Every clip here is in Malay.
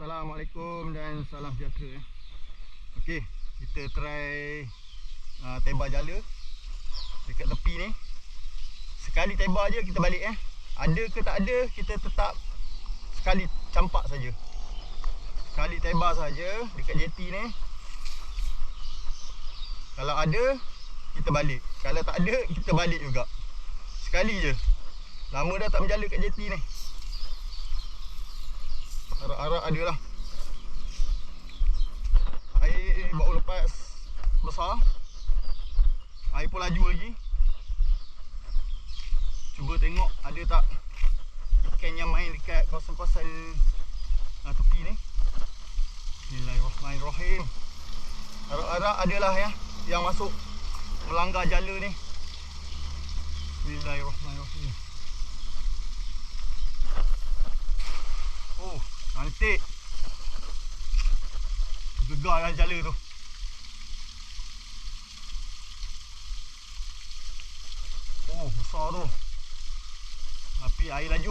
Assalamualaikum dan salam sejahtera eh. Okey, kita try uh, tembak jala dekat tepi ni. Sekali tembak je kita balik eh. Ada ke tak ada kita tetap sekali campak saja. Sekali tembak saja dekat jeti ni. Kalau ada kita balik. Kalau tak ada kita balik juga. Sekali je. Lama dah tak menjala kat jeti ni. Arak-arak ada lah. Air baru lepas besar. Air pun laju lagi. Cuba tengok ada tak Ikan yang main dekat kawasan-kawasan uh, tepi ni. Bismillahirrahmanirrahim. Arak-arak adalah ya Yang masuk melanggar jala ni. Bismillahirrahmanirrahim Oh Cantik Gegar lah jala tu. Oh besar tu. Tapi air laju.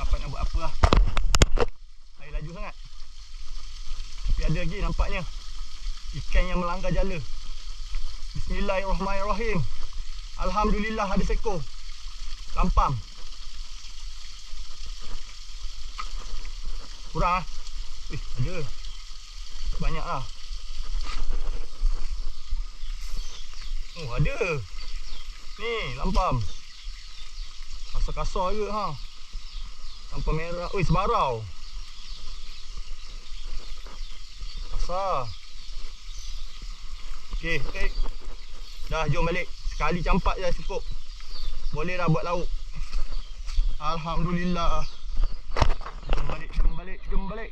Dapat nak buat apa lah. Air laju sangat. Tapi ada lagi nampaknya. Ikan yang melanggar jala. Bismillahirrahmanirrahim Alhamdulillah ada seekor. Lampam Kurang lah Eh ada. Banyak lah Oh ada. Ni lampam Kasar-kasar je ha. Lampam merah. Oi sebarau. Kasar. Okey, okey. Dah jom balik Sekali campak je cukup. Boleh dah buat lauk. Alhamdulillah. Jom balik, jom balik, jom balik